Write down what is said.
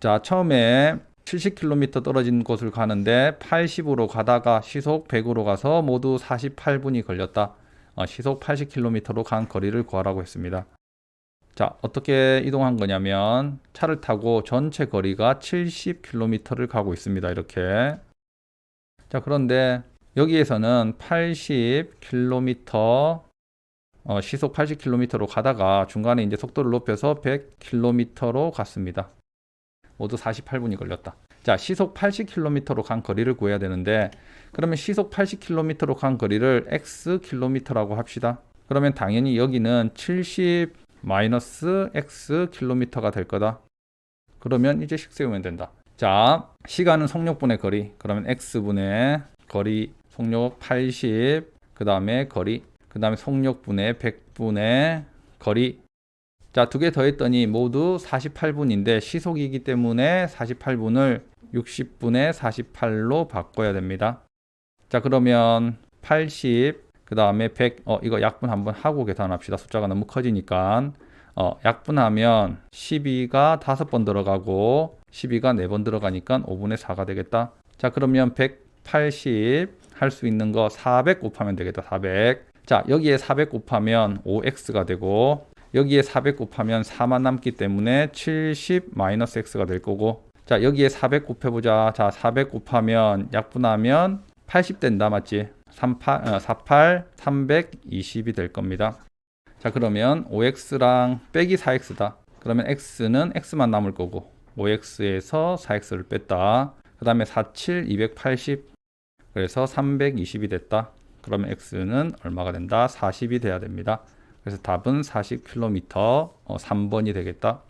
자, 처음에 70km 떨어진 곳을 가는데 80으로 가다가 시속 100으로 가서 모두 48분이 걸렸다. 어, 시속 80km로 간 거리를 구하라고 했습니다. 자, 어떻게 이동한 거냐면 차를 타고 전체 거리가 70km를 가고 있습니다. 이렇게. 자, 그런데 여기에서는 80km 어, 시속 80km로 가다가 중간에 이제 속도를 높여서 100km로 갔습니다. 모두 48분이 걸렸다. 자, 시속 80km로 간 거리를 구해야 되는데 그러면 시속 80km로 간 거리를 x km라고 합시다. 그러면 당연히 여기는 70 마이너스 x 킬로미터가 될 거다. 그러면 이제 식 세우면 된다. 자, 시간은 속력분의 거리. 그러면 x분의 거리 속력 80, 그 다음에 거리, 그 다음에 속력분의 100분의 거리. 자, 두 개 더 했더니 모두 48분인데 시속이기 때문에 48분을 60분의 48로 바꿔야 됩니다. 자, 그러면 80, 그 다음에 100, 어, 이거 약분 한번 하고 계산합시다. 숫자가 너무 커지니까. 어, 약분하면 12가 5번 들어가고 12가 4번 들어가니까 5분의 4가 되겠다. 자, 그러면 180 할 수 있는 거 400 곱하면 되겠다. 400. 자, 여기에 400 곱하면 5x가 되고 여기에 400 곱하면 4만 남기 때문에 70 마이너스 x가 될 거고 자, 여기에 400 곱해보자. 자, 400 곱하면 약분하면 80 된다. 맞지? 38, 어, 48, 320이 될 겁니다. 자, 그러면 5x랑 빼기 4x다. 그러면 x는 x만 남을 거고 5x에서 4x를 뺐다. 그 다음에 47, 280. 그래서 320이 됐다. 그러면 x는 얼마가 된다? 40이 돼야 됩니다. 그래서 답은 40km, 어, 3번이 되겠다.